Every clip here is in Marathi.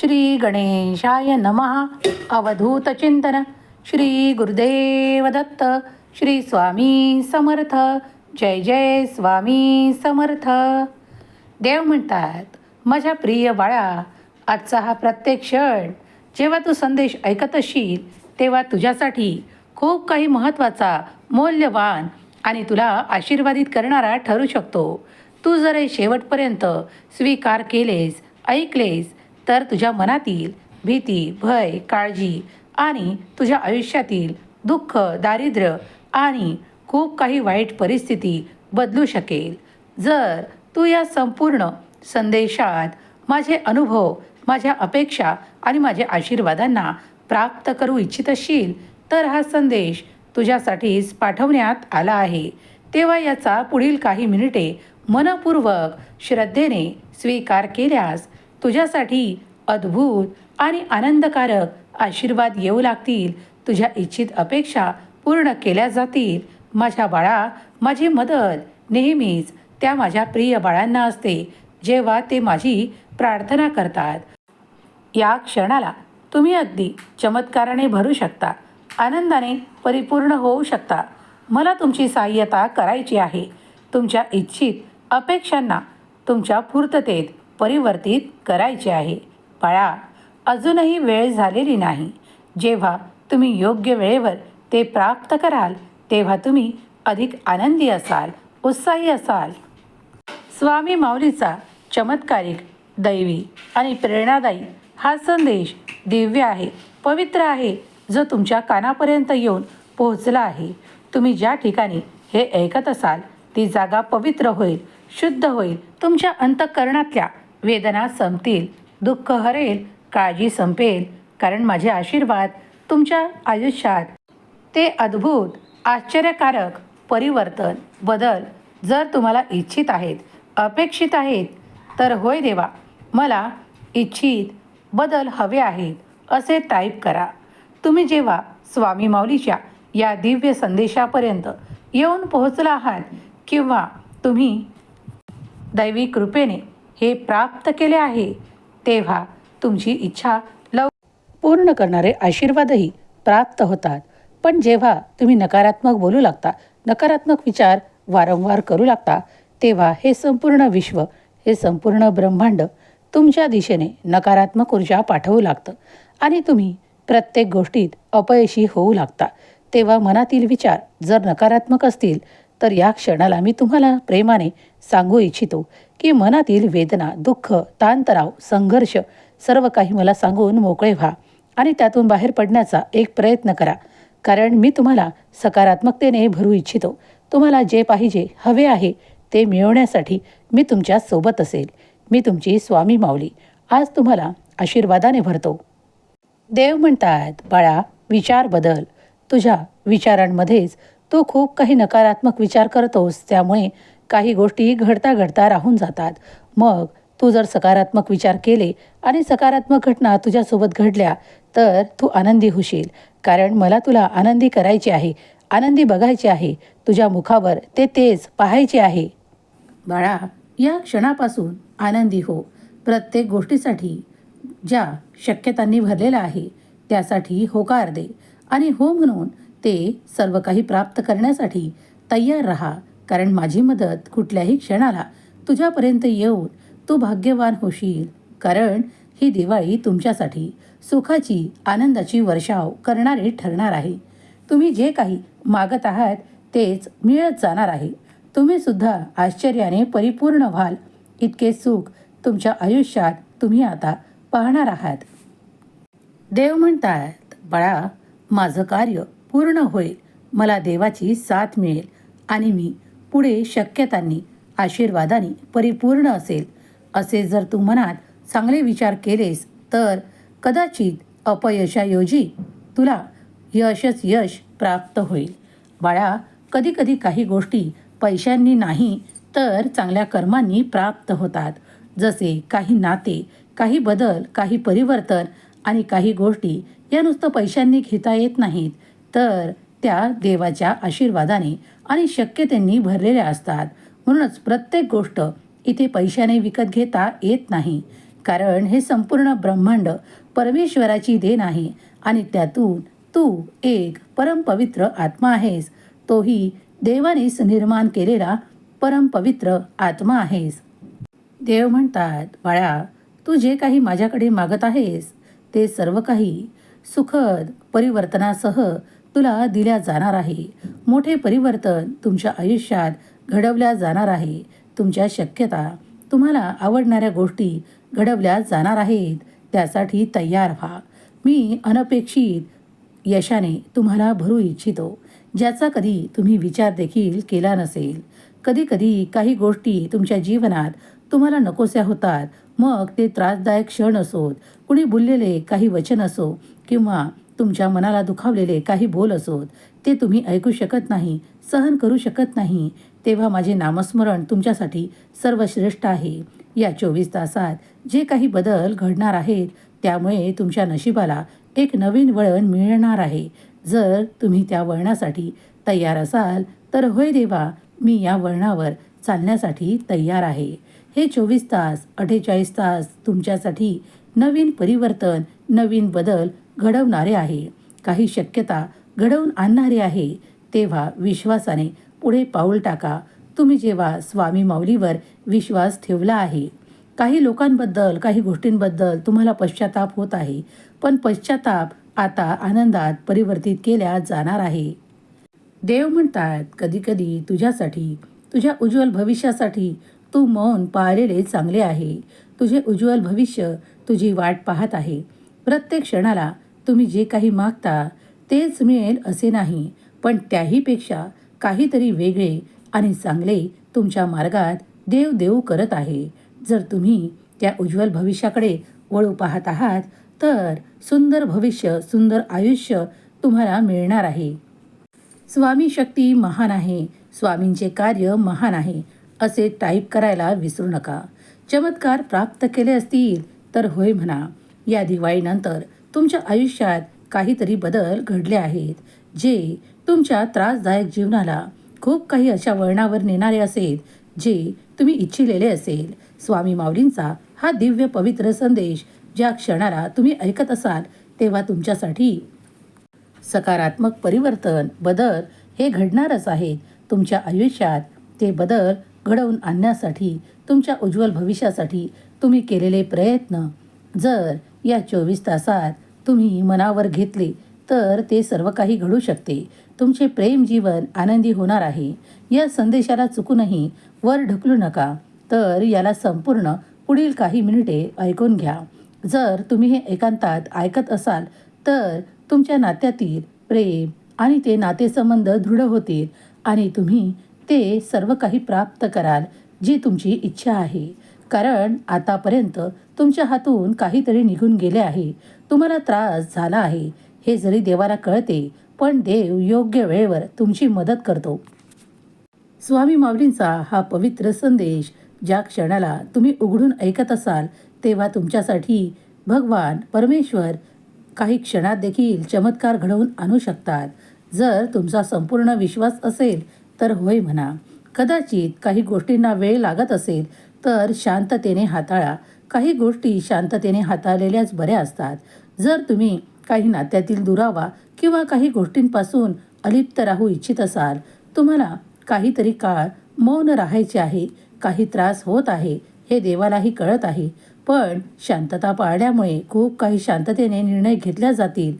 श्री गणेशाय नमः। अवधूत चिंतन। श्री गुरुदेव दत्त। श्री स्वामी समर्थ। जय जय स्वामी समर्थ। देव म्हणतात माझ्या प्रिय बाळा आजचा हा प्रत्येक क्षण जेव्हा तू संदेश ऐकत असशील तेव्हा तुझ्यासाठी खूप काही महत्त्वाचा मौल्यवान आणि तुला आशीर्वादित करणारा ठरू शकतो. तू जर हे शेवटपर्यंत स्वीकार केलेस ऐकलेस तर तुझ्या मनातील भीती भय काळजी आणि तुझ्या आयुष्यातील दुःख दारिद्र्य आणि खूप काही वाईट परिस्थिती बदलू शकेल. जर तू या संपूर्ण संदेशात माझे अनुभव माझ्या अपेक्षा आणि माझ्या आशीर्वादांना प्राप्त करू इच्छित असशील तर हा संदेश तुझ्यासाठीच पाठवण्यात आला आहे. तेव्हा याचा पुढील काही मिनिटे मनपूर्वक श्रद्धेने स्वीकार केल्यास तुझ्यासाठी अद्भुत आणि आनंदकारक आशीर्वाद येऊ लागतील. तुझ्या इच्छित अपेक्षा पूर्ण केल्या जातील. माझ्या बाळा माझी मदत नेहमीच त्या माझ्या प्रिय बाळांना असते जेव्हा ते माझी प्रार्थना करतात. या क्षणाला तुम्ही अगदी चमत्काराने भरू शकता आनंदाने परिपूर्ण होऊ शकता. मला तुमची सहाय्यता करायची आहे. तुमच्या इच्छित अपेक्षांना तुमच्या पूर्ततेत परिवर्तित करायचे आहे. बाळा अजूनही वेळ झालेली नाही. जेव्हा तुम्ही योग्य वेळेवर ते प्राप्त कराल तेव्हा तुम्ही अधिक आनंदी असाल उत्साही असाल. स्वामी माऊलीचा चमत्कारिक दैवी आणि प्रेरणादायी हा संदेश दिव्य आहे पवित्र आहे जो तुमच्या कानापर्यंत येऊन पोहोचला आहे. तुम्ही ज्या ठिकाणी हे ऐकत असाल ती जागा पवित्र होईल शुद्ध होईल तुमच्या अंतःकरणातल्या वेदना संपतील दुःख हरेल काळजी संपेल कारण माझे आशीर्वाद तुमच्या आयुष्यात. ते अद्भुत आश्चर्यकारक परिवर्तन बदल जर तुम्हाला इच्छित आहेत अपेक्षित आहेत तर होय देवा मला इच्छित बदल हवे आहेत असे टाईप करा. तुम्ही जेव्हा स्वामी माऊलीच्या या दिव्य संदेशापर्यंत येऊन पोहोचला आहात किंवा तुम्ही दैवी कृपेने हे प्राप्त केले आहे तेव्हा तुमची इच्छा लव पूर्ण करणारे आशीर्वादही प्राप्त होतात. पण जेव्हा तुम्ही नकारात्मक बोलू लागता नकारात्मक विचार वारंवार करू लागता तेव्हा हे संपूर्ण विश्व हे संपूर्ण ब्रह्मांड तुमच्या दिशेने नकारात्मक ऊर्जा पाठवू लागतं आणि तुम्ही प्रत्येक गोष्टीत अपयशी होऊ लागता. तेव्हा मनातील विचार जर नकारात्मक असतील तर या क्षणाला मी तुम्हाला प्रेमाने सांगू इच्छितो की मनातील वेदना दुःख ताणतणाव संघर्ष सर्व काही मला सांगून मोकळे व्हा आणि त्यातून बाहेर पडण्याचा एक प्रयत्न करा. कारण मी तुम्हाला सकारात्मकतेने भरू इच्छितो. तुम्हाला जे पाहिजे हवे आहे ते मिळवण्यासाठी मी तुमच्यासोबत असेल. मी तुमची स्वामी माऊली. आज तुम्हाला आशीर्वादाने भरतो. देव म्हणतात बाळा विचार बदल. तुझ्या विचारांमध्येच तू खूप काही नकारात्मक विचार करतोस त्यामुळे काही गोष्टी घडता घडता राहून जातात. मग तू जर सकारात्मक विचार केले आणि सकारात्मक घटना तुझ्यासोबत घडल्या तर तू आनंदी होशील. कारण मला तुला आनंदी करायची आहे आनंदी बघायचे आहे. तुझ्या मुखावर ते तेज पाहायचे आहे. बाळा या क्षणापासून आनंदी हो. प्रत्येक गोष्टीसाठी ज्या शक्यतांनी भरलेला आहे त्यासाठी होकार दे. आणि हो म्हणून ते सर्व काही प्राप्त करण्यासाठी तयार राहा कारण माझी मदत कुठल्याही क्षणाला तुझ्यापर्यंत येऊन तू भाग्यवान होशील कारण ही दिवाळी तुमच्यासाठी सुखाची आनंदाची वर्षाव करणारी ठरणार आहे. तुम्ही जे काही मागत आहात तेच मिळत जाणार आहे. तुम्ही सुद्धा आश्चर्याने परिपूर्ण व्हाल. इतके सुख तुमच्या आयुष्यात तुम्ही आता पाहणार आहात. देव म्हणतात बाळा माझं कार्य पूर्ण होईल. मला देवाची साथ मिळेल आणि मी पुढे शक्यतांनी आशीर्वादाने परिपूर्ण असेल. असे जर तू मनात चांगले विचार केलेस तर कदाचित अपयशाऐवजी तुला यशच यश प्राप्त होईल. बाळा कधीकधी काही गोष्टी पैशांनी नाही तर चांगल्या कर्मांनी प्राप्त होतात. जसे काही नाते काही बदल काही परिवर्तन आणि काही गोष्टी या नुसतं पैशांनी घेता येत नाहीत. तर त्या देवाच्या आशीर्वादाने आणि शक्यतेंनी भरलेल्या असतात. म्हणूनच प्रत्येक गोष्ट इथे पैशाने विकत घेता येत नाही. कारण हे संपूर्ण ब्रह्मांड परमेश्वराची देण आहे आणि त्यातून तू एक परमपवित्र आत्मा आहेस. तोही देवानेच निर्माण केलेला परमपवित्र आत्मा आहेस. देव म्हणतात बाळा तू जे काही माझ्याकडे मागत आहेस ते सर्व काही सुखद परिवर्तनासह तुला दिल्या जाणार आहे. मोठे परिवर्तन तुमच्या आयुष्यात घडवल्या जाणार आहे. तुमच्या शक्यता तुम्हाला आवडणाऱ्या गोष्टी घडवल्या जाणार आहेत. त्यासाठी तयार व्हा. मी अनपेक्षित यशाने तुम्हाला भरू इच्छितो. ज्याचा कधी तुम्ही विचार देखील केला नसेल. कधीकधी काही गोष्टी तुमच्या जीवनात तुम्हाला नकोस्या होतात. मग ते त्रासदायक क्षण असोत. कुणी बोललेले काही वचन असो किंवा तुमच्या मनाला दुखावलेले काही बोल असोत ते तुम्ही ऐकू शकत नाही सहन करू शकत नाही तेव्हा माझे नामस्मरण तुमच्यासाठी सर्वश्रेष्ठ आहे. या चोवीस तासात जे काही बदल घडणार आहेत त्यामुळे तुमच्या नशिबाला एक नवीन वळण मिळणार आहे. जर तुम्ही त्या वळणासाठी तयार असाल तर होय देवा मी या वळणावर चालण्यासाठी तयार आहे. हे चोवीस तास अठ्ठेचाळीस तास तुमच्यासाठी नवीन परिवर्तन नवीन बदल घडवणारे आहे. काही शक्यता घडवून आणणारे आहे. तेव्हा विश्वासाने पुढे पाऊल टाका. तुम्ही जेव्हा स्वामी माऊलीवर विश्वास ठेवला आहे. काही लोकांबद्दल काही गोष्टींबद्दल तुम्हाला पश्चाताप होत आहे. पण पश्चाताप आता आनंदात परिवर्तित केल्या जाणार आहे. देव म्हणतात कधीकधी तुझ्यासाठी तुझ्या उज्ज्वल भविष्यासाठी तू मौन पाळलेले चांगले आहे. तुझे उज्ज्वल भविष्य तुझी वाट पाहत आहे. प्रत्येक क्षणाला तुम्ही जे काही मागता तेच मिळेल असे नाही. पण त्याहीपेक्षा काहीतरी वेगळे आणि चांगले तुमच्या मार्गात देव देव करत आहे. जर तुम्ही त्या उज्ज्वल भविष्याकडे वळू पाहत आहात तर सुंदर भविष्य सुंदर आयुष्य तुम्हाला मिळणार आहे. स्वामी शक्ती महान आहे. स्वामींचे कार्य महान आहे. असे टाईप करायला विसरू नका. चमत्कार प्राप्त केले असतील तर होय म्हणा. या दिवाळीनंतर तुमच्या आयुष्यात काहीतरी बदल घडले आहेत जे तुमच्या त्रासदायक जीवनाला खूप काही अशा वळणावर नेणारे असेल जे तुम्ही इच्छिलेले असेल. स्वामी माऊलींचा हा दिव्य पवित्र संदेश ज्या क्षणाला तुम्ही ऐकत असाल तेव्हा तुमच्यासाठी सकारात्मक परिवर्तन बदल हे घडणारच आहेत तुमच्या आयुष्यात ते बदल घडवून आणण्यासाठी तुमच्या उज्ज्वल भविष्यासाठी तुम्ही केलेले प्रयत्न जर या चोवीस तासात तुम्ही मनावर घेतले तर ते सर्व काही घडू शकते. तुमचे प्रेम जीवन आनंदी होणार आहे. या संदेशाला चुकूनही वर ढकलू नका. तर याला संपूर्ण पुढील काही मिनिटे ऐकून घ्या. जर तुम्ही हे एकांतात ऐकत असाल तर तुमच्या नात्यातील प्रेम आणि ते नातेसंबंध दृढ होतील आणि तुम्ही ते सर्व काही प्राप्त कराल जी तुमची इच्छा आहे. कारण आतापर्यंत तुमच्या हातून काहीतरी निघून गेले आहे. तुम्हाला त्रास झाला आहे हे जरी देवाला कळते पण देव योग्य वेळेवर तुमची मदत करतो. स्वामी माऊलींचा हा पवित्र संदेश ज्या क्षणाला तुम्ही उघडून ऐकत असाल तेव्हा तुमच्यासाठी भगवान परमेश्वर काही क्षणात देखील चमत्कार घडवून आणू शकतात. जर तुमचा संपूर्ण विश्वास असेल तर होय म्हणा. कदाचित काही गोष्टींना वेळ लागत असेल तर शांततेने हाताळा. काही गोष्टी शांततेने हाताळलेल्याच बऱ्या असतात. जर तुम्ही काही नात्यातील दुरावा किंवा काही गोष्टींपासून अलिप्त राहू इच्छित असाल तुम्हाला काहीतरी काळ मौन राहायचे आहे काही त्रास होत आहे हे देवालाही कळत आहे. पण शांतता पाळल्यामुळे खूप काही शांततेने निर्णय घेतल्या जातील.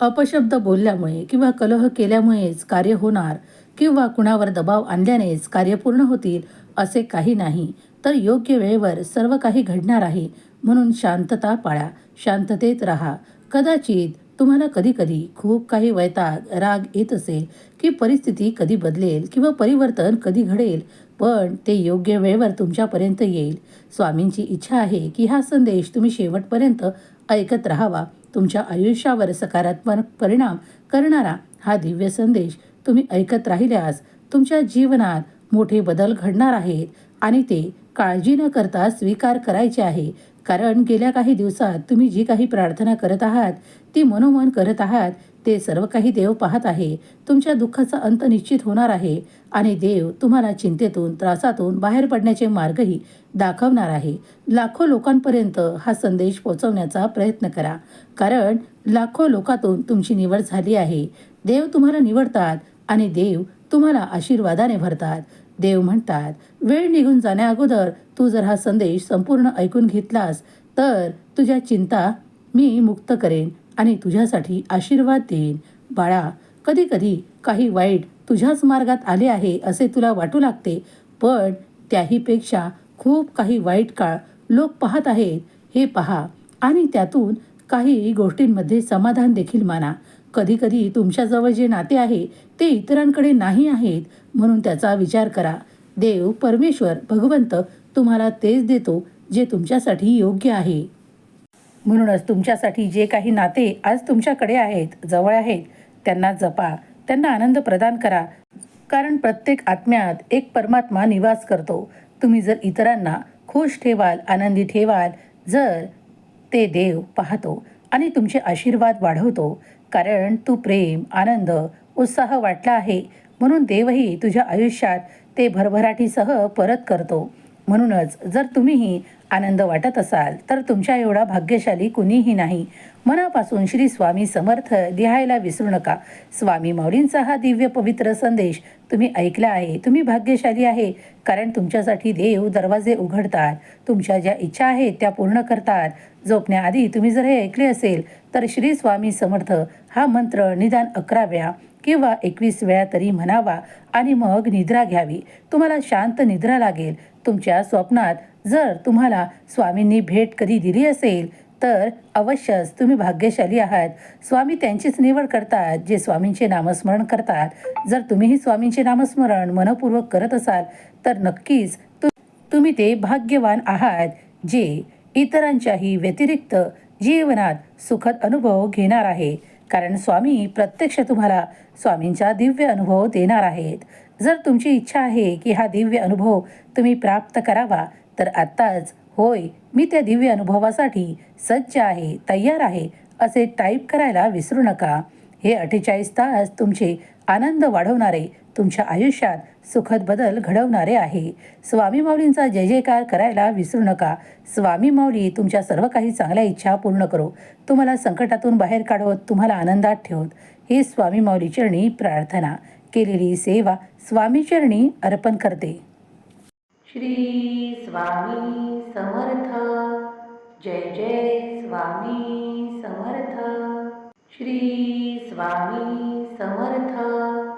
अपशब्द बोलल्यामुळे किंवा कलह केल्यामुळेच कार्य होणार किंवा कुणावर दबाव आणल्यानेच कार्य पूर्ण होतील असे काही नाही. तर योग्य वेळेवर सर्व काही घडणार आहे. म्हणून शांतता पाळा शांततेत राहा. कदाचित तुम्हाला कधीकधी खूप काही वैताग राग येत असेल की परिस्थिती कधी बदलेल किंवा परिवर्तन कधी घडेल पण ते योग्य वेळेवर तुमच्यापर्यंत येईल. स्वामींची इच्छा आहे की हा संदेश तुम्ही शेवटपर्यंत ऐकत राहावा. तुमच्या आयुष्यावर सकारात्मक परिणाम करणारा हा दिव्य संदेश तुम्ही ऐकत राहिल्यास तुमच्या जीवनात मोठे बदल घडणार आहेत आणि ते काळजी न करता स्वीकार करायचे आहे. कारण गेल्या काही दिवसात तुम्ही जी काही प्रार्थना करत आहात ती मनोमन करत आहात ते सर्व काही देव पाहत आहे. तुमच्या दुःखाचा अंत निश्चित होणार आहे आणि देव तुम्हाला चिंतेतून त्रासातून बाहेर पडण्याचे मार्गही दाखवणार आहे. लाखो लोकांपर्यंत हा संदेश पोहोचवण्याचा प्रयत्न करा. कारण लाखो लोकातून तुमची निवड झाली आहे. देव तुम्हाला निवडतात आणि देव तुम्हाला आशीर्वादाने भरतात. देव म्हणतात वेळ निघून जाण्याअगोदर तू जर हा संदेश संपूर्ण ऐकून घेतलास तर तुझ्या चिंता मी मुक्त करेन आणि तुझ्यासाठी आशीर्वाद देईन. बाळा कधीकधी काही वाईट तुझ्याच मार्गात आले आहे असे तुला वाटू लागते पण त्याहीपेक्षा खूप काही वाईट काळ लोक पाहत आहेत. हे पहा आणि त्यातून काही गोष्टींमध्ये समाधान देखील माना. कधीकधी तुमच्याजवळ जे नाते आहे ते इतरांकडे नाही आहेत म्हणून त्याचा विचार करा. देव परमेश्वर भगवंत तुम्हाला तेच देतो जे तुमच्यासाठी योग्य आहे. म्हणूनच तुमच्यासाठी जे काही नाते आज तुमच्याकडे आहेत जवळ आहेत त्यांना जपा. त्यांना आनंद प्रदान करा. कारण प्रत्येक आत्म्यात एक परमात्मा निवास करतो. तुम्ही जर इतरांना खुश ठेवाल आनंदी ठेवाल जर ते देव पाहतो आणि तुमचे आशीर्वाद वाढवतो. कारण तू प्रेम आनंद उत्साह वाटला आहे. म्हणून देवही तुझ्या आयुष्यात ते भरभराटीसह परत करतो. म्हणूनच जर तुम्हीही आनंद वाटत असाल तर तुमच्या एवढा भाग्यशाली कुणीही नाही. मनापासून श्री स्वामी समर्थ लिहायला विसरू नका. स्वामी माऊलींचा हा दिव्य पवित्र संदेश तुम्ही ऐकला आहे तुम्ही भाग्यशाली आहे कारण तुमच्यासाठी देव दरवाजे उघडतात. तुमच्या ज्या इच्छा आहेत त्या पूर्ण करतात. झोपण्याआधी तुम्ही जर हे ऐकले असेल तर श्री स्वामी समर्थ हा मंत्र निदान अकरा वेळा किंवा एकवीस वेळा तरी म्हणावा आणि मग निद्रा घ्यावी. तुम्हाला शांत निद्रा लागेल. तुमच्या स्वप्नात जर तुम्हाला स्वामींनी भेट कधी दिली असेल तर अवश्यच तुम्ही भाग्यशाली आहात. स्वामी त्यांचीच निवड करतात जे स्वामींचे नामस्मरण करतात. जर तुम्हीही स्वामींचे नामस्मरण मनपूर्वक करत असाल तर नक्कीच तु तुम्ही ते भाग्यवान आहात जे इतरांच्याही व्यतिरिक्त जीवनात सुखद अनुभव घेणार आहे. कारण स्वामी प्रत्यक्ष तुम्हाला स्वामींचा दिव्य अनुभव देणार आहेत. जर तुमची इच्छा आहे की हा दिव्य अनुभव तुम्ही प्राप्त करावा तर आत्ताच होय मी त्या दिव्य अनुभवासाठी सज्ज आहे तयार आहे असे टाईप करायला विसरू नका. हे अठ्ठेचाळीस तास तुमचे आनंद वाढवणारे तुमच्या आयुष्यात सुखद बदल घडवणारे आहे. स्वामी माऊलींचा जय जयकार करायला विसरू नका. स्वामी माऊली तुमच्या सर्व काही चांगल्या इच्छा पूर्ण करो. तुम्हाला संकटातून बाहेर काढवत तुम्हाला आनंदात ठेवत. ही स्वामी माऊली चरणी प्रार्थना. केलेली सेवा स्वामी चरणी अर्पण करते. श्री स्वामी समर्थ. जय जय स्वामी समर्थ. श्री स्वामी समर्थ.